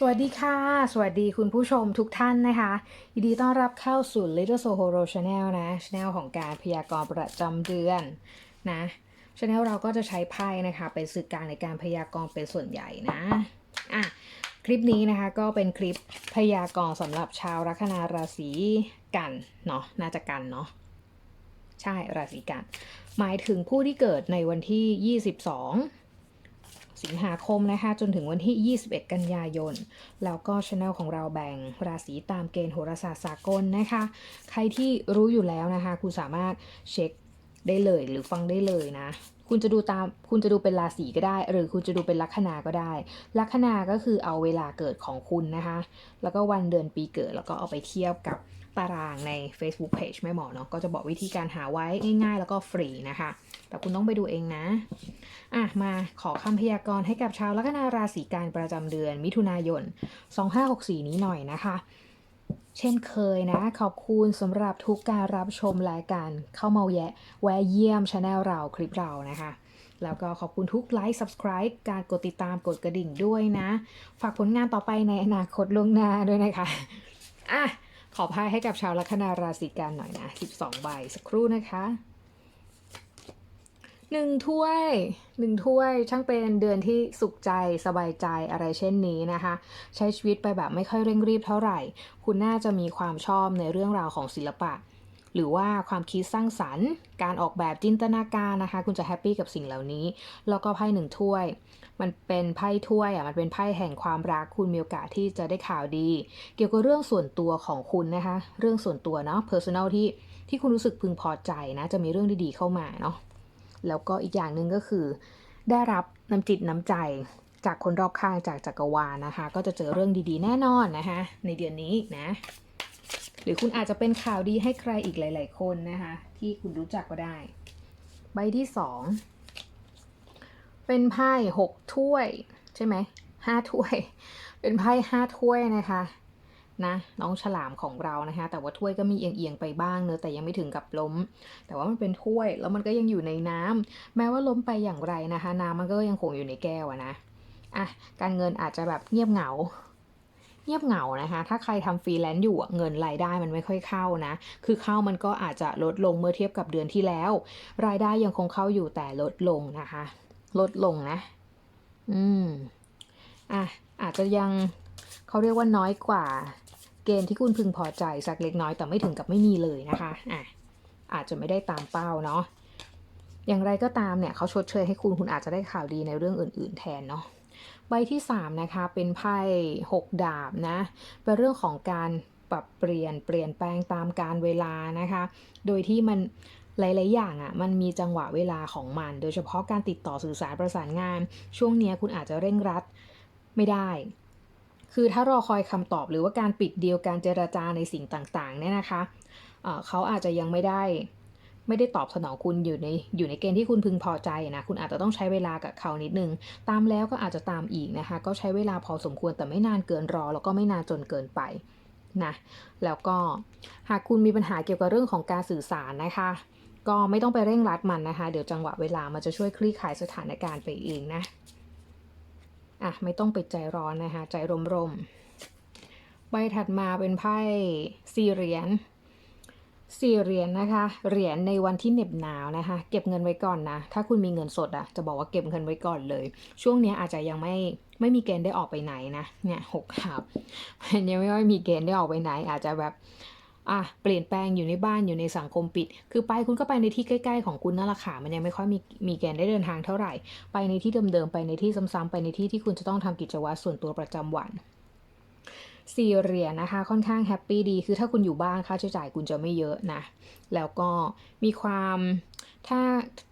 สวัสดีค่ะ สวัสดีคุณผู้ชมทุกท่านนะคะ ยินดีต้อนรับเข้าสู่ Little Sohoro Channel นะ Channel ของการพยากรณ์ประจำเดือนนะ Channel เราก็จะใช้ไพ่นะคะ เป็นสื่อกลางในการพยากรณ์เป็นส่วนใหญ่นะอะคลิปนี้นะคะก็เป็นคลิปพยากรณ์สำหรับชาวลัคนาราศีกันเนาะน่าจะกันเนาะใช่ราศีกัน หมายถึงผู้ที่เกิดในวันที่ 22 สิงหาคมนะคะจนถึงวันที่ 21 กันยายน แล้วก็ช anel ของเราแบ่งราศีตามเกณฑ์โหราศาสตร์สากลนะคะ ใครที่รู้อยู่แล้วนะคะ คุณสามารถเช็คได้เลยหรือฟังได้เลยนะ คุณจะดูตามคุณจะดูเป็นราศีก็ได้ หรือคุณจะดูเป็นลัคนาก็ได้ ลัคนาก็คือเอาเวลาเกิดของคุณนะคะ แล้วก็วันเดือนปีเกิดแล้วก็เอาไปเทียบกับ ตารางใน Facebook Page แม่หมอเนาะก็จะบอกวิธีการหาไว้ง่ายๆ แล้วก็ฟรีนะคะ แต่คุณต้องไปดูเองนะอะมาขอคำพยากรณ์ให้กับชาวลัคนาราศีกันประจำเดือนมิถุนายน 2564 นี้หน่อยนะคะ เช่นเคยนะ ขอบคุณสำหรับทุกการรับชมรายการเข้ามาแยะแวะเยี่ยมช anel เราคลิปเรานะคะแล้วก็ขอบคุณทุกไลค์ subscribe การกดติดตามกดกระดิ่งด้วยนะ ฝากผลงานต่อไปในอนาคตล่วงหน้าด้วยนะคะ อะ ขอพายให้กับชาวลัคนาราศีกันหน่อยนะ12ใบสักครู่นะคะหนึ่งถ้วยหนึ่งถ้วยช่างเป็นเดือนที่สุขใจสบายใจอะไรเช่นนี้นะคะ ใช้ชีวิตไปแบบไม่ค่อยเร่งรีบเท่าไหร่ คุณน่าจะมีความชอบในเรื่องราวของศิลปะ หรือว่าความคิดสร้างสรรค์ การออกแบบจินตนาการนะคะ คุณจะแฮปปี้กับสิ่งเหล่านี้ แล้วก็ไพ่หนึ่งถ้วย มันเป็นไพ่ถ้วยอะ มันเป็นไพ่แห่งความรัก คุณมีโอกาสที่จะได้ข่าวดี เกี่ยวกับเรื่องส่วนตัวของคุณนะคะ เรื่องส่วนตัวเนาะ personal ที่ที่คุณรู้สึกพึงพอใจนะ จะมีเรื่องดีๆเข้ามาเนาะ แล้วก็อีกอย่างหนึ่งก็คือ ได้รับน้ำจิตน้ำใจจากคนรอบข้างจากจักรวาลนะคะ ก็จะเจอเรื่องดีๆ แน่นอนนะคะ ในเดือนนี้นะ หรือคุณอาจจะเป็นข่าวดีให้ใครอีกหลาย ๆ คนนะคะ ที่คุณรู้จักก็ได้ ใบที่สองเป็นไพ่หกถ้วย ใช่ไหมห้าถ้วย เป็นไพ่ห้าถ้วยนะคะนะน้องฉลามของเรานะคะ แต่ว่าถ้วยก็มีเอียงๆไปบ้างเนอะแต่ยังไม่ถึงกับล้ม แต่ว่ามันเป็นถ้วยแล้วมันก็ยังอยู่ในน้ำแม้ว่าล้มไปอย่างไรนะคะ น้ำมันก็ยังคงอยู่ในแก้วนะอะการเงินอาจจะแบบเงียบเหงา เงียบเหงานะคะ ถ้าใครทำฟรีแลนซ์อยู่เงินรายได้มันไม่ค่อยเข้านะ คือเข้ามันก็อาจจะลดลงเมื่อเทียบกับเดือนที่แล้ว รายได้ยังคงเข้าอยู่แต่ลดลงนะคะ ลดลงนะ อืมอะอาจจะยังเขาเรียกว่าน้อยกว่า เกณฑ์ที่คุณพึงพอใจสักเล็กน้อยแต่ไม่ถึงกับไม่มีเลยนะคะอะอาจจะไม่ได้ตามเป้าเนาะอย่างไรก็ตามเนี่ยเขาชดเชยให้คุณคุณอาจจะได้ข่าวดีในเรื่องอื่น ๆ แทนเนาะ ใบที่ 3 นะคะ เป็นไพ่หกดาบนะ เป็นเรื่องของการปรับเปลี่ยนเปลี่ยนแปลงตามการเวลานะคะ โดยที่มันหลาย ๆ อย่างอะ่ะ มันมีจังหวะเวลาของมัน โดยเฉพาะการติดต่อสื่อสารประสานงาน ช่วงนี้คุณอาจจะเร่งรัดไม่ได้ คือถ้ารอคอยคำตอบหรือว่าการปิดเดียวการเจราจาในสิ่งต่าง ๆ เนี่ยนะคะเอ่อเขาอาจจะยังไม่ได้ ไม่ได้ตอบสนองคุณอยู่ในอยู่ในเกณฑ์ที่คุณพึงพอใจนะคุณอาจจะต้องใช้เวลากับเขานิดนึง ตามแล้วก็อาจจะตามอีกนะคะ ก็ใช้เวลาพอสมควรแต่ไม่นานเกินรอ แล้วก็ไม่นานจนเกินไปนะแล้วก็หากคุณมีปัญหาเกี่ยวกับเรื่องของการสื่อสารนะคะ ก็ไม่ต้องไปเร่งรัดมันนะคะ เดี๋ยวจังหวะเวลามันจะช่วยคลี่คลายสถานการณ์ไปเองนะอะไม่ต้องไปใจร้อนนะคะ ใจร่มๆใบถัดมาเป็นไพ่สี่เหรียญ สี่เหรียญนะคะ เหรียญในวันที่เหน็บหนาวนะคะ เก็บเงินไว้ก่อนนะ ถ้าคุณมีเงินสดอะจะบอกว่าเก็บเงินไว้ก่อนเลย ช่วงนี้อาจจะยังไม่ไม่มีเกณฑ์ได้ออกไปไหนนะ เนี่ยหกขับมันยังไม่ค่อยมีเกณฑ์ได้ออกไปไหน อาจจะแบบอะเปลี่ยนแปลงอยู่ในบ้านอยู่ในสังคมปิด คือไปคุณก็ไปในที่ใกล้ ๆ ของคุณนั่นแหละค่ะมันยังไม่ค่อยมีมีเกณฑ์ได้เดินทางเท่าไหร่ ไปในที่เดิมๆไปในที่ซ้ำๆไปในที่ที่คุณจะต้องทำกิจวัตรส่วนตัวประจำวัน สี่เหรียญนะคะ ค่อนข้างแฮปปี้ดี คือถ้าคุณอยู่บ้านค่าใช้จ่ายคุณจะไม่เยอะนะ แล้วก็มีความถ้า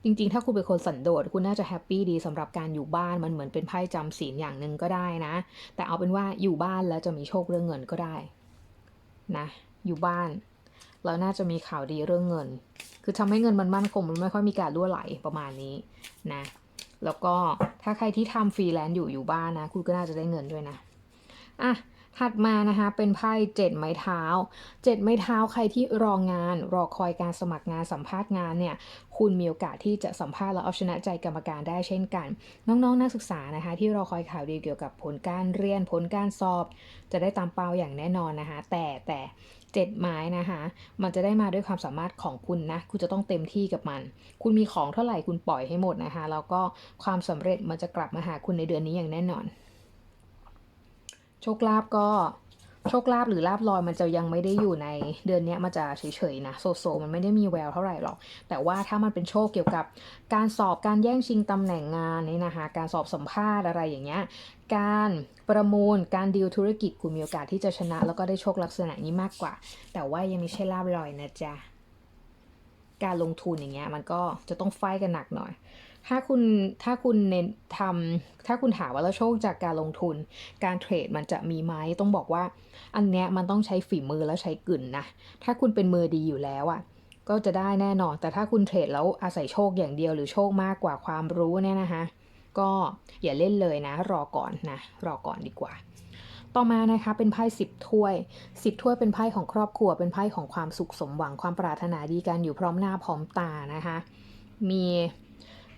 จริงๆ ถ้าคุณเป็นคนสันโดษคุณน่าจะแฮปปี้ดีสำหรับการอยู่บ้านมันเหมือนเป็นไพ่จำศีลอย่างหนึ่งก็ได้นะ แต่เอาเป็นว่าอยู่บ้านแล้วจะมีโชคเรื่องเงินก็ได้นะอยู่บ้านแล้วน่าจะมีข่าวดีเรื่องเงิน คือทำให้เงินมันมั่นคงมันไม่ค่อยมีการรั่วไหลประมาณนี้นะแล้วก็ถ้าใครที่ทำฟรีแลนซ์อยู่อยู่บ้านนะ คุณก็น่าจะได้เงินด้วยนะอะ ถัดมานะคะเป็นไพ่เจ็ดไม้เท้าเจ็ดไม้เท้าใครที่รองานรอคอยการสมัครงานสัมภาษณ์งานเนี่ยคุณมีโอกาสที่จะสัมภาษณ์และเอาชนะใจกรรมการได้เช่นกัน น้องๆนักศึกษานะคะ ที่รอคอยข่าวดีเกี่ยวกับผลการเรียนผลการสอบ จะได้ตามเป้าอย่างแน่นอนนะคะ แต่แต่เจ็ดไม้นะคะ มันจะได้มาด้วยความสามารถของคุณนะ คุณจะต้องเต็มที่กับมัน คุณมีของเท่าไหร่คุณปล่อยให้หมดนะคะ แล้วก็ความสำเร็จมันจะกลับมาหาคุณในเดือนนี้อย่างแน่นอน โชคลาภก็โชคลาภหรือลาภลอยมันจะยังไม่ได้อยู่ในเดือนนี้มันจะเฉยๆนะโซโซมันไม่ได้มีแววเท่าไหร่หรอก แต่ว่าถ้ามันเป็นโชคเกี่ยวกับการสอบการแย่งชิงตำแหน่งงานนี่นะคะการสอบสัมภาษณ์อะไรอย่างเงี้ยการประมูลการดีลธุรกิจคุณมีโอกาสที่จะชนะ แล้วก็ได้โชคลักษณะนี้มากกว่า แต่ว่ายังไม่ใช่ลาบลอยนะจ๊ะการลงทุนอย่างเงี้ยมันก็จะต้องไฟกันหนักหน่อย ถ้าคุณถ้าคุณเน้นทำถ้าคุณถามว่าแล้วโชคจากการลงทุน การเทรดมันจะมีไหมต้องบอกว่า อันเนี้ยมันต้องใช้ฝีมือแล้วใช้กึ่นนะถ้าคุณเป็นมือดีอยู่แล้วอะ่ะก็จะได้แน่นอน แต่ถ้าคุณเทรดแล้วอาศัยโชคอย่างเดียวหรือโชคมากกว่าความรู้เนี่ยนะคะ ก็อย่าเล่นเลยนะ รอก่อนนะรอก่อนดีกว่า ต่อมานะคะเป็นไพ่สิบถ้วยสิบถ้วยเป็นไพ่ของครอบครัว เป็นไพ่ของความสุขสมหวังความปรารถนาดีกันอยู่พร้อมหน้าพร้อมตานะคะ มี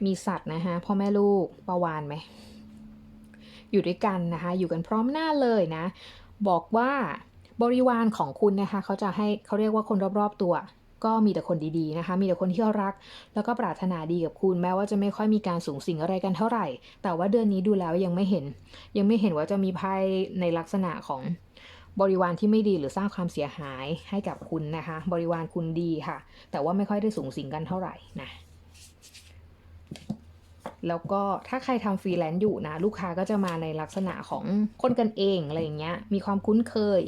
มีสัตว์นะคะพ่อแม่ลูกประวานไหมอยู่ด้วยกันนะคะอยู่กันพร้อมหน้าเลยนะ บอกว่าบริวารของคุณนะคะเขาจะให้เขาเรียกว่าคนรอบๆตัว ก็มีแต่คนดีๆนะคะ มีแต่คนที่รัก แล้วก็ปรารถนาดีกับคุณแม้ว่าจะไม่ค่อยมีการสูงสิงอะไรกันเท่าไหร่ แต่ว่าเดือนนี้ดูแล้วยังไม่เห็น ยังไม่เห็นว่าจะมีไพ่ในลักษณะของบริวารที่ไม่ดีหรือสร้างความเสียหายให้กับคุณนะคะ บริวารคุณดีค่ะ แต่ว่าไม่ค่อยได้สูงสิงกันเท่าไหร่นะ แล้วก็ถ้าใครทำฟรีแลนซ์อยู่นะ ลูกค้าก็จะมาในลักษณะของคนกันเองอะไรอย่างเงี้ยมีความคุ้นเคย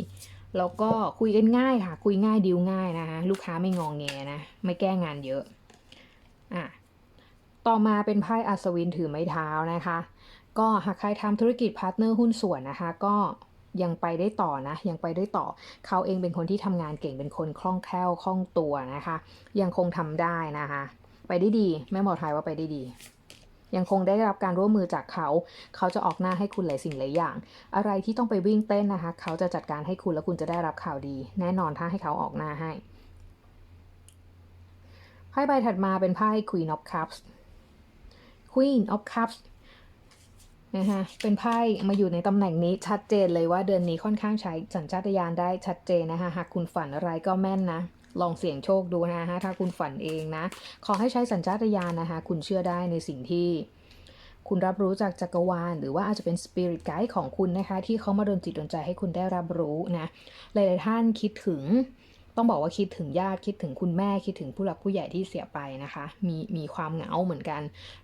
แล้วก็คุยกันง่ายค่ะ คุยง่ายดีลง่ายนะคะลูกค้าไม่งองแงนะ ไม่แก้งานเยอะอะต่อมาเป็นไพ่อัศวินถือไม้เท้านะคะ ก็หากใครทำธุรกิจพาร์ทเนอร์หุ้นส่วนนะคะ ก็ยังไปได้ต่อนะ ยังไปได้ต่อ เขาเองเป็นคนที่ทำงานเก่งเป็นคนคล่องแคล่วคล่องตัวนะคะ ยังคงทำได้นะคะ ไปได้ดีแม่หมอไทยว่าไปได้ดี ยังคงได้รับการร่วมมือจากเขา เขาจะออกหน้าให้คุณหลายสิ่งหลายอย่าง อะไรที่ต้องไปวิ่งเต้นนะคะ เขาจะจัดการให้คุณแล้วคุณจะได้รับข่าวดี แน่นอนถ้าให้เขาออกหน้าให้ไพ่ใบถัดมาเป็นไพ่ Queen of Cups Queen of Cups นะคะเป็นไพ่มาอยู่ในตำแหน่งนี้ชัดเจนเลยว่าเดือนนี้ค่อนข้างใช้สัญชาตญาณได้ชัดเจนนะคะหากคุณฝันอะไรก็แม่นนะ ลองเสี่ยงโชคดูนะคะถ้าคุณฝันเองนะ ขอให้ใช้สัญชาตญาณนะคะคุณเชื่อได้ในสิ่งที่คุณรับรู้จากจักรวาล หรือว่าอาจจะเป็นสปิริตไกด์ของคุณนะคะ ที่เขามาดนจิตดนใจให้คุณได้รับรู้นะ หลาย ๆ ท่านคิดถึง ต้องบอกว่าคิดถึงญาติคิดถึงคุณแม่คิดถึงผู้หลักผู้ใหญ่ที่เสียไปนะคะ มีมีความเหงาเหมือนกัน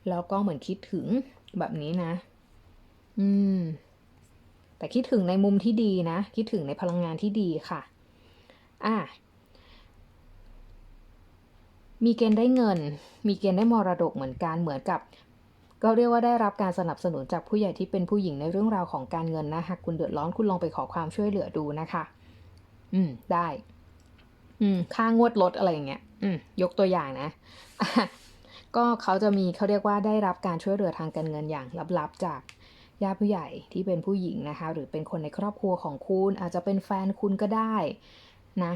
แล้วก็เหมือนคิดถึงแบบนี้นะ อืม แต่คิดถึงในมุมที่ดีนะ คิดถึงในพลังงานที่ดีค่ะ อะ มีเกณฑ์ได้เงิน มีเกณฑ์ได้มรดกเหมือนกันเหมือนกับ ก็เรียกว่าได้รับการสนับสนุนจากผู้ใหญ่ที่เป็นผู้หญิงในเรื่องราวของการเงินนะหากคุณเดือดร้อนคุณลองไปขอความช่วยเหลือดูนะคะ อืม ได้ อืม ค่างวดรถอะไรอย่างเงี้ย อืม ยกตัวอย่างนะอะก็เขาจะมีเขาเรียกว่าได้รับการช่วยเหลือทางการเงินอย่างลับๆจากญาติผู้ใหญ่ที่เป็นผู้หญิงนะคะ หรือเป็นคนในครอบครัวของคุณอาจจะเป็นแฟนคุณก็ได้นะ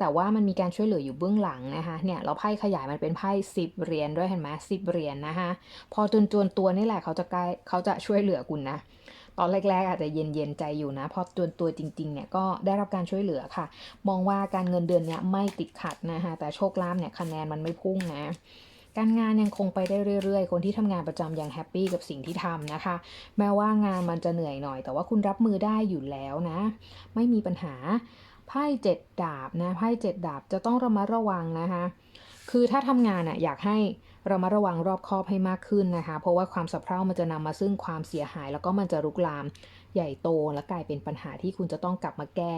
แต่ว่ามันมีการช่วยเหลืออยู่เบื้องหลังนะคะเนี่ยเราไพ่ขยายมันเป็นไพ่สิบเหรียญด้วยเห็นไหมสิบเหรียญนะคะพอจนจวนตัวนี่แหละเขาจะใกล้เขาจะช่วยเหลือคุณนะตอนแรก ๆ อาจจะเย็นเย็นๆใจอยู่นะ พอจวนตัวจริงๆเนี่ยก็ได้รับการช่วยเหลือค่ะ มองว่าการเงินเดือนเนี้ยไม่ติดขัดนะคะแต่โชคลาภเนี่ยคะแนนมันไม่พุ่งนะการงานยังคงไปได้เรื่อยๆ คนที่ทำงานประจำยังแฮปปี้กับสิ่งที่ทำนะคะ แม้ว่างานมันจะเหนื่อยหน่อย แต่ว่าคุณรับมือได้อยู่แล้วนะ ไม่มีปัญหา ไพ่เจ็ดดาบนะไพ่เจ็ดดาบจะต้องระมัดระวังนะคะคือถ้าทำงานอะอยากให้เระมัดระวังรอบคอบให้มากขึ้นนะคะ เพราะว่าความสะเพร่ามันจะนำมาซึ่งความเสียหาย แล้วก็มันจะรุกลามใหญ่โตและกลายเป็นปัญหาที่คุณจะต้องกลับมาแก้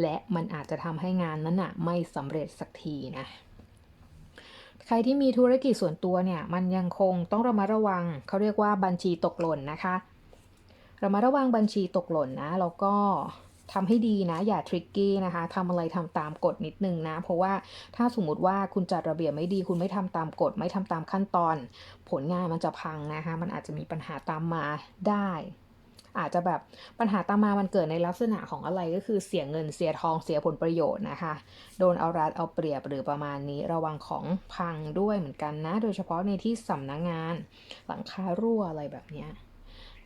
และมันอาจจะทำให้งานนั้นอะไม่สำเร็จสักทีนะใครที่มีธุรกิจส่วนตัวเนี่ยมันยังคงต้องระมัดระวังเขาเรียกว่าบัญชีตกหล่นนะคะระมัดระวังบัญชีตกหล่นนะแล้วก็ ทำให้ดีนะ อย่าทริกกี้นะคะทำอะไรทำตามกฎนิดนึงนะ เพราะว่าถ้าสมมติว่าคุณจัดระเบียบไม่ดี คุณไม่ทำตามกฎไม่ทำตามขั้นตอน ผลงานมันจะพังนะคะมันอาจจะมีปัญหาตามมาได้อาจจะแบบปัญหาตามมามันเกิดในลักษณะของอะไรก็คือเสียเงินเสียทองเสียผลประโยชน์นะคะ โดนเอารัดเอาเปรียบหรือประมาณนี้ระวังของพังด้วยเหมือนกันนะ โดยเฉพาะในที่สำนักงงานหลังคารั่วอะไรแบบเนี้ย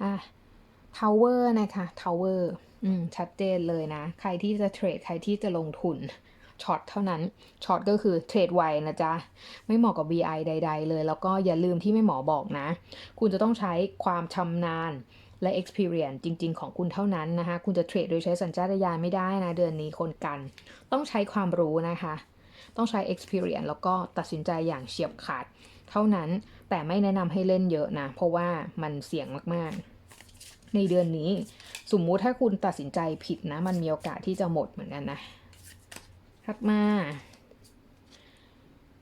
อะทาวเวอร์นะคะทาวเว อืมชัดเจนเลยนะ ใครที่จะเทรดใครที่จะลงทุนช็อตเท่านั้นช็อตก็คือเทรดไวนะจ๊ะ ไม่เหมาะกับ VI ใด ๆ เลย แล้วก็อย่าลืมที่ไม่หมอบอกนะ คุณจะต้องใช้ความชำนาญและ experience จริง ๆ ของคุณเท่านั้นนะคะ คุณจะเทรดโดยใช้สัญชาตญาณไม่ได้นะ เดือนนี้คนกัน ต้องใช้ความรู้นะคะ ต้องใช้ experience แล้วก็ตัดสินใจอย่างเฉียบขาด เท่านั้นแต่ไม่แนะนำให้เล่นเยอะนะ เพราะว่ามันเสี่ยงมากๆ ในเดือนนี้ สมมุติถ้าคุณตัดสินใจผิดนะ มันมีโอกาสที่จะหมดเหมือนกันนะถัดมา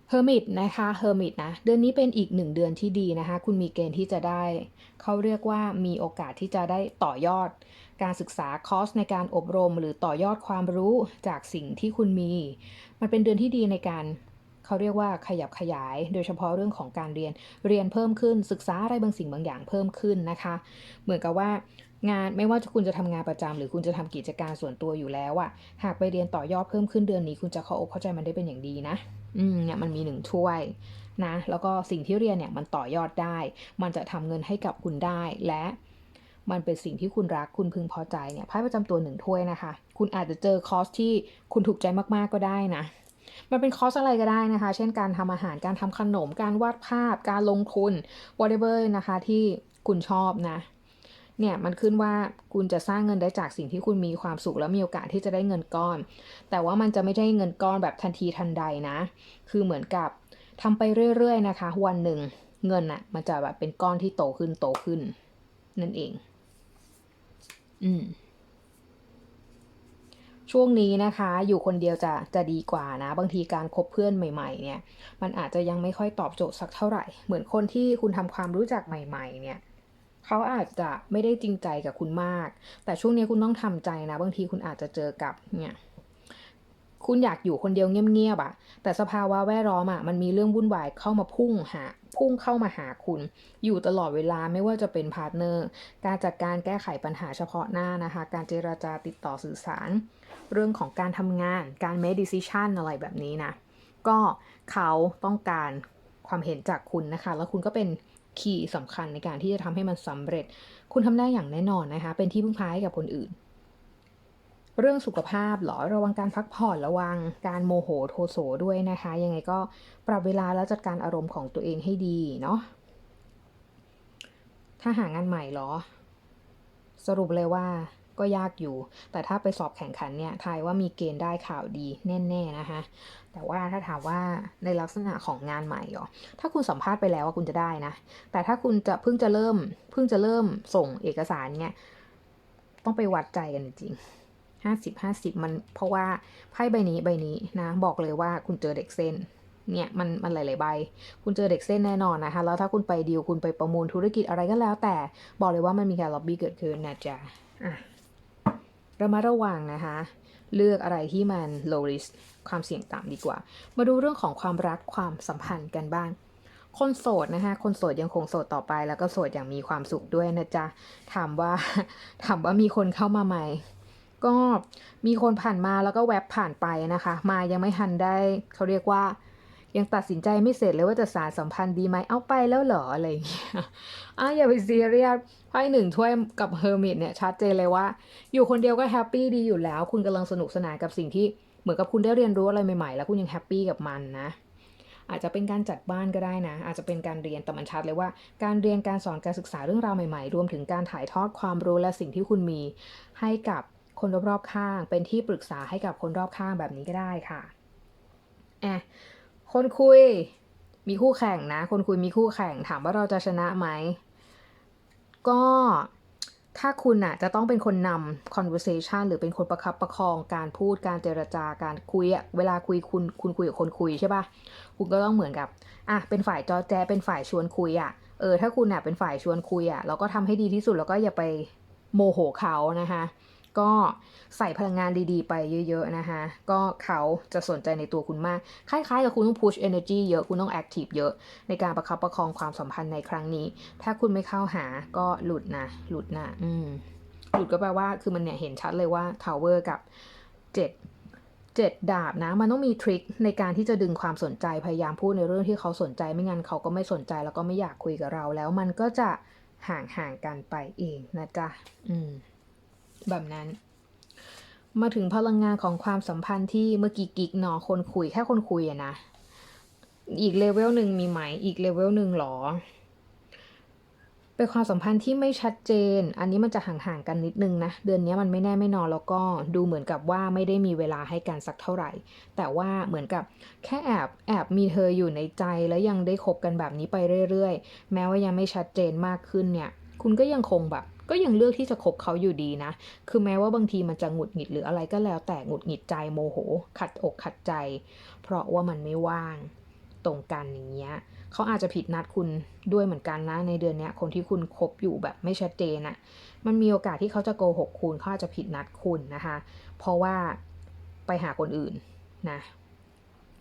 เฮอร์มิตนะคะเฮอร์มิตนะ เดือนนี้เป็นอีกหนึ่งเดือนที่ดีนะคะ คุณมีเกณฑ์ที่จะได้ เขาเรียกว่ามีโอกาสที่จะได้ต่อยอด การศึกษาคอร์สในการอบรม หรือต่อยอดความรู้จากสิ่งที่คุณมี มันเป็นเดือนที่ดีในการ เขาเรียกว่าขยับขยาย โดยเฉพาะเรื่องของการเรียนเรียนเพิ่มขึ้นศึกษาอะไรบางสิ่งบางอย่างเพิ่มขึ้นนะคะ เหมือนกับว่างานไม่ว่าคุณจะทำงานประจำหรือคุณจะทำกิจการส่วนตัวอยู่แล้วอะหากไปเรียนต่อยอดเพิ่มขึ้นเดือนนี้ คุณจะเข้าอกเข้าใจมันได้เป็นอย่างดีนะอืมเนี่ยมันมีหนึ่งถ้วยนะแล้วก็สิ่งที่เรียนเนี่ยมันต่อยอดได้ มันจะทำเงินให้กับคุณได้และมันเป็นสิ่งที่คุณรักคุณพึงพอใจเนี่ยไพ่ประจำตัวหนึ่งถ้วยนะคะ คุณอาจจะเจอคอร์สที่คุณถูกใจมากๆก็ได้นะ มันเป็นคอร์สอะไรก็ได้นะคะ เช่นการทำอาหารการทำขนม การวาดภาพ การลงทุน whatever นะคะที่คุณชอบนะเนี่ยมันขึ้นว่าคุณจะสร้างเงินได้จากสิ่งที่คุณมีความสุขแล้วมีโอกาสที่จะได้เงินก้อน แต่ว่ามันจะไม่ใช่เงินก้อนแบบทันทีทันใดนะ คือเหมือนกับทำไปเรื่อยๆนะคะ วันหนึ่งเงินอะมันจะแบบเป็นก้อนที่โตขึ้นโตขึ้นนั่นเอง อืม ช่วงนี้นะคะ อยู่คนเดียวจะจะดีกว่านะ บางทีการคบเพื่อนใหม่ ๆ เนี่ย มันอาจจะยังไม่ค่อยตอบโจทย์สักเท่าไหร่ เหมือนคนที่คุณทำความรู้จักใหม่ ๆ เนี่ยเขาอาจจะไม่ได้จริงใจกับคุณมาก แต่ช่วงนี้คุณต้องทำใจนะ บางทีคุณอาจจะเจอกับเนี่ยคุณอยากอยู่คนเดียวเงียบๆอะแต่สภาวะแวดล้อมอะมันมีเรื่องวุ่นวายเข้ามาพุ่งหา พุ่งเข้ามาหาคุณ อยู่ตลอดเวลาไม่ว่าจะเป็นพาร์ทเนอร์ การจัดการแก้ไขปัญหาเฉพาะหน้านะคะ การเจราจาติดต่อสื่อสาร เรื่องของการทำงาน การ make decision อะไรแบบนี้นะ ก็เขาต้องการความเห็นจากคุณนะคะ แล้วคุณก็เป็นคีย์สำคัญในการที่จะทำให้มันสำเร็จ คุณทำได้อย่างแน่นอนนะคะ เป็นที่พึ่งพาให้กับคนอื่น เรื่องสุขภาพหรอระวังการพักผ่อนระวังการโมโหโทโสด้วยนะคะ ยังไงก็ปรับเวลาแล้วจัดการอารมณ์ของตัวเองให้ดีเนาะถ้าหางานใหม่หรอ สรุปเลยว่าก็ยากอยู่ แต่ถ้าไปสอบแข่งขันเนี่ยทายว่ามีเกณฑ์ได้ข่าวดีแน่ๆนะคะ แต่ว่าถ้าถามว่าในลักษณะของงานใหม่หรอ ถ้าคุณสัมภาษณ์ไปแล้วว่าคุณจะได้นะ แต่ถ้าคุณจะเพิ่งจะเริ่ม เพิ่งจะเริ่มส่งเอกสารเนี่ย ต้องไปวัดใจกันจริง ห้าสิบห้าสิบมันเพราะว่าไพ่ใบนี้ใบนี้นะบอกเลยว่าคุณเจอเด็กเส้นเนี่ยมันมันหลาย ๆ ใบ คุณเจอเด็กเส้นแน่นอนนะคะ แล้วถ้าคุณไปดีลคุณไปประมูลธุรกิจอะไรก็แล้ว แต่บอกเลยว่ามันมีการล็อบบี้เกิดขึ้นนะจ๊ะอะระมัดระวังนะคะ เลือกอะไรที่มัน low risk ความเสี่ยงต่ำดีกว่า มาดูเรื่องของความรักความสัมพันธ์กันบ้าง คนโสดนะคะ คนโสดยังคงโสดต่อไป แล้วก็โสดอย่างมีความสุขด้วยนะจ๊ะ ถามว่าถามว่ามีคนเข้ามาไหม ก็มีคนผ่านมาแล้วก็แวบผ่านไปนะคะ มายังไม่ทันได้เขาเรียกว่า ยังตัดสินใจไม่เสร็จเลยว่าจะสารสัมพันธ์ดีไหมเอาไปแล้วเหรออะไรอย่างเงี้ยอะอย่าไปซีเรียสไพ่หนึ่งถ้วยกับเฮอร์มิตเนี่ยชัดเจนเลยว่า อยู่คนเดียวก็แฮปปี้ดีอยู่แล้ว คุณกำลังสนุกสนานกับสิ่งที่เหมือนกับคุณได้เรียนรู้อะไรใหม่ๆ แล้วคุณยังแฮปปี้กับมันนะอาจจะเป็นการจัดบ้านก็ได้นะ อาจจะเป็นการเรียนแต่มันชัดเลยว่า การเรียนการสอนการศึกษาเรื่องราวใหม่ๆ รวมถึงการถ่ายทอดความรู้และสิ่งที่คุณมีให้กับ คนรอบๆข้าง เป็นที่ปรึกษาให้กับคนรอบข้างแบบนี้ก็ได้ค่ะแอะคนคุยมีคู่แข่งนะ คนคุยมีคู่แข่งถามว่าเราจะชนะไหม ก็ถ้าคุณน่ะจะต้องเป็นคนนำ conversation หรือเป็นคนประคับประคองการพูดการเจรจาการคุยอะเวลาคุยคุณคุณคุยกับคนคุยใช่ปะคุณก็ต้องเหมือนกับอะเป็นฝ่ายจอแจเป็นฝ่ายชวนคุยอะเออถ้าคุณน่ะเป็นฝ่ายชวนคุยอะเราก็ทำให้ดีที่สุดแล้วก็อย่าไปโมโหเขานะคะ ก็ใส่พลังงานดีๆ ไปเยอะๆนะคะก็เขาจะสนใจในตัวคุณมาก คล้ายๆกับคุณต้อง push energy เยอะคุณต้อง active เยอะ ในการประคับประคองความสัมพันธ์ในครั้งนี้ ถ้าคุณไม่เข้าหาก็หลุดนะ หลุดนะ อืมหลุดก็แปลว่าคือมันเนี่ยเห็นชัดเลยว่า Tower กับ7 7ดาบนะมันต้องมีทริคในการที่จะดึงความสนใจพยายามพูดในเรื่องที่เขาสนใจไม่งั้นเขาก็ไม่สนใจแล้วก็ไม่อยากคุยกับเราแล้วมันก็จะห่างห่างๆกันไปเองนะจ๊ะอืม แบบนั้น มาถึงพลังงานของความสัมพันธ์ที่เมื่อกี้กิ๊กเนาะคนคุยแค่คนคุยอะนะ อีกเลเวลหนึ่งมีไหมอีกเลเวลหนึ่งหรอเป็นความสัมพันธ์ที่ไม่ชัดเจน อันนี้มันจะห่างๆกันนิดนึงนะ เดือนนี้มันไม่แน่ไม่นอนแล้วก็ดูเหมือนกับว่าไม่ได้มีเวลาให้กันสักเท่าไหร่ แต่ว่าเหมือนกับแค่แอบแอบมีเธออยู่ในใจแล้วยังได้คบกันแบบนี้ไปเรื่อยๆ แม้ว่ายังไม่ชัดเจนมากขึ้นเนี่ย คุณก็ยังคงแบบ ก็ยังเลือกที่จะคบเขาอยู่ดีนะ คือแม้ว่าบางทีมันจะหงุดหงิดหรืออะไรก็แล้วแต่หงุดหงิดใจโมโห ขัดอกขัดใจ เพราะว่ามันไม่ว่างตรงกันอย่างเงี้ยเขาอาจจะผิดนัดคุณด้วยเหมือนกันนะในเดือนเนี้ยคนที่คุณคบอยู่แบบไม่ชัดเจนอะมันมีโอกาสที่เขาจะโกหกคุณเขาอาจจะผิดนัดคุณนะคะ เพราะว่าไปหาคนอื่นนะ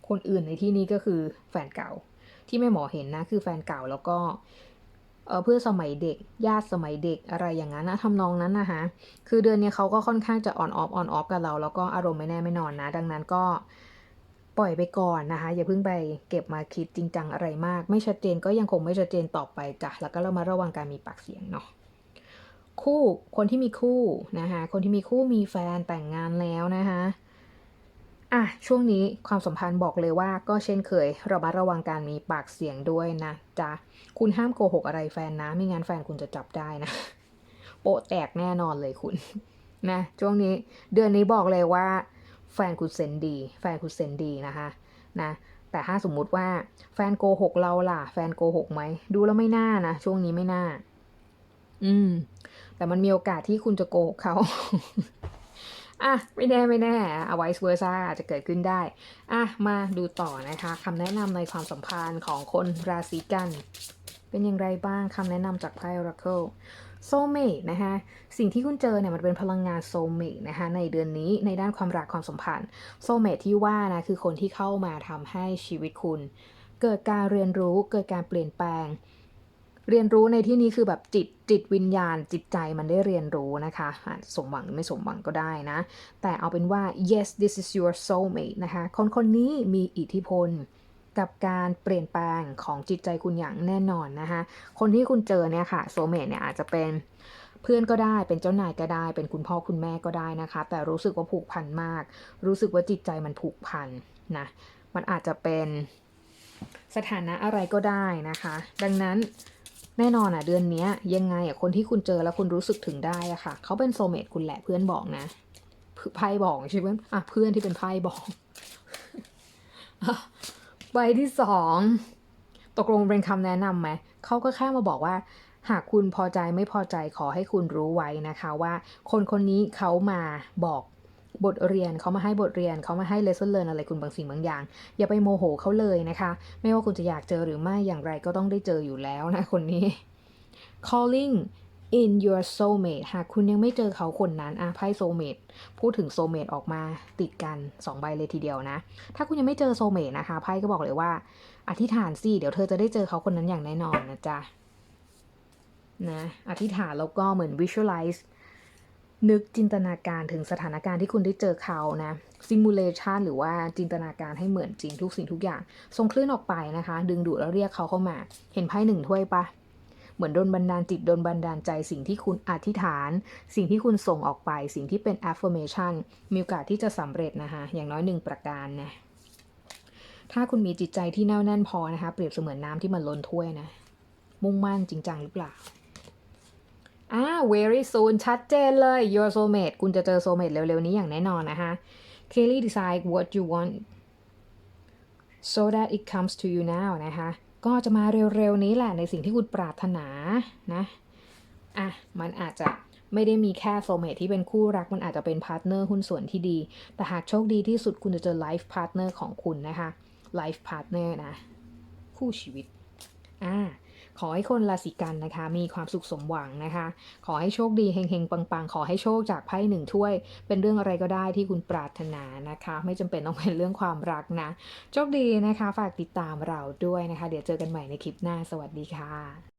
คนอื่นในที่นี้ก็คือแฟนเก่าที่แม่หมอเห็นนะคือแฟนเก่าแล้วก็ เออเพื่อสมัยเด็ก ญาติสมัยเด็กอะไรอย่างนั้นนะทำนองนั้นนะคะคือเดือนนี้เขาก็ค่อนข้างจะอ่อนออฟออนออฟกับเรา แล้วก็อารมณ์ไม่แน่ไม่นอนนะ ดังนั้นก็ปล่อยไปก่อนนะคะ อย่าเพิ่งไปเก็บมาคิดจริงจังอะไรมาก ไม่ชัดเจนก็ยังคงไม่ชัดเจนต่อไปจ้ะแล้วก็เรามาระวังการมีปากเสียงเนาะคู่คนที่มีคู่นะคะคนที่มีคู่มีแฟนแต่งงานแล้วนะคะ อะช่วงนี้ความสัมพันธ์บอกเลยว่าก็เช่นเคยระมัดระวังการมีปากเสียงด้วยนะจ๊ะคุณห้ามโกหกอะไรแฟนนะ ไม่งั้นแฟนคุณจะจับได้นะ โปะแตกแน่นอนเลยคุณนะช่วงนี้เดือนนี้บอกเลยว่า แฟนคุณเซนดี แฟนคุณเซนดีนะคะนะแต่ถ้าสมมุติว่าแฟนโกหกเราล่ะ แฟนโกหกไหมดูแล้วไม่น่านะช่วงนี้ไม่น่า อืม แต่มันมีโอกาสที่คุณจะโกหกเขา อะไม่แน่ไม่แน่เอาไว้เวอร์ซ่าอาจจะเกิดขึ้นได้ อะมาดูต่อนะคะคำแนะนำในความสัมพันธ์ของคนราศีกัน เป็นอย่างไรบ้างคำแนะนำจากไพ่ Oracle โซเมตนะคะสิ่งที่คุณเจอเนี่ยมันเป็นพลังงานโซเมตนะคะในเดือนนี้ในด้านความรักความสัมพันธ์โซเมตที่ว่านะคือคนที่เข้ามาทำให้ชีวิตคุณ เกิดการเรียนรู้เกิดการเปลี่ยนแปลง เรียนรู้ในที่นี้คือแบบจิตจิตวิญญาณจิตใจมันได้เรียนรู้นะคะสมหวังหรือไม่สมหวังก็ได้นะ แต่เอาเป็นว่า yes this is your soulmate นะคะ คนคนนี้มีอิทธิพลกับการเปลี่ยนแปลงของจิตใจคุณอย่างแน่นอนนะคะ คนที่คุณเจอเนี่ยค่ะโซเมตเนี่ยอาจจะเป็นเพื่อนก็ได้เป็นเจ้านายก็ได้ เป็นคุณพ่อคุณแม่ก็ได้นะคะ แต่รู้สึกว่าผูกพันมาก รู้สึกว่าจิตใจมันผูกพันนะมันอาจจะเป็นสถานะอะไรก็ได้นะคะ ดังนั้น แน่นอนอะเดือนนี้ยังไงอะคนที่คุณเจอแล้วคุณรู้สึกถึงได้อะค่ะ เขาเป็นโซเมตคุณแหละเพื่อนบอกนะไพ่บอกใช่ไหมอะเพื่อนที่เป็นไพ่บอกใบที่สองตกลงเป็นคำแนะนำไหมเขาก็แค่มาบอกว่า หากคุณพอใจไม่พอใจขอให้คุณรู้ไว้นะคะว่า คนคนนี้เขามาบอก บทเรียนเขามาให้บทเรียนเขามาให้ lesson learn อะไรคุณบางสิ่งบางอย่าง อย่าไปโมโหเขาเลยนะคะ ไม่ว่าคุณจะอยากเจอหรือไม่อย่างไรก็ต้องได้เจออยู่แล้วนะคนนี้ calling in your soulmate หากคุณยังไม่เจอเขาคนนั้นอะไพ่ soulmate พูดถึง soulmate ออกมาติดกัน 2 ใบเลยทีเดียวนะ ถ้าคุณยังไม่เจอ soulmate นะคะไพ่ก็บอกเลยว่า อธิษฐานสิเดี๋ยวเธอจะได้เจอเขาคนนั้นอย่างแน่นอนนะจ๊ะนะอธิษฐานแล้วก็เหมือน visualize นึกจินตนาการถึงสถานการณ์ที่คุณได้เจอเขานะ simulation หรือว่าจินตนาการให้เหมือนจริงทุกสิ่งทุกอย่างส่งคลื่นออกไปนะคะ ดึงดูดแล้วเรียกเขาเข้ามา เห็นไพ่หนึ่งถ้วยปะเหมือนโดนบันดาลจิตโดนบันดาลใจสิ่งที่คุณอธิษฐาน สิ่งที่คุณส่งออกไป สิ่งที่เป็น affirmation มีโอกาสที่จะสำเร็จนะคะ อย่างน้อยหนึ่งประการนะถ้าคุณมีจิตใจที่แน่วแน่นพอนะคะ เปรียบเสมือนน้ำที่มันล้นถ้วยนะ มุ่งมั่นจริงจังหรือเปล่า อ่า very soon ชัดเจนเลย your soulmate คุณจะเจอ soulmate เร็วๆนี้อย่างแน่นอนนะคะ clearly decide what you want so that it comes to you now นะคะ ก็จะมาเร็วๆนี้แหละในสิ่งที่คุณปรารถนานะ อะ มันอาจจะไม่ได้มีแค่โซเมทที่เป็นคู่รักมันอาจจะเป็นพาร์ทเนอร์หุ้นส่วนที่ดี แต่หากโชคดีที่สุดคุณจะเจอไลฟ์พาร์ทเนอร์ของคุณนะคะไลฟ์พาร์ทเนอร์นะ คู่ชีวิต อ่า ขอให้คนราศีกันนะคะ มีความสุขสมหวังนะคะ ขอให้โชคดีเฮงๆปังๆ ขอให้โชคจากไพ่หนึ่งถ้วย เป็นเรื่องอะไรก็ได้ที่คุณปรารถนานะคะ ไม่จำเป็นต้องเป็นเรื่องความรักนะ โชคดีนะคะ ฝากติดตามเราด้วยนะคะ เดี๋ยวเจอกันใหม่ในคลิปหน้าสวัสดีค่ะ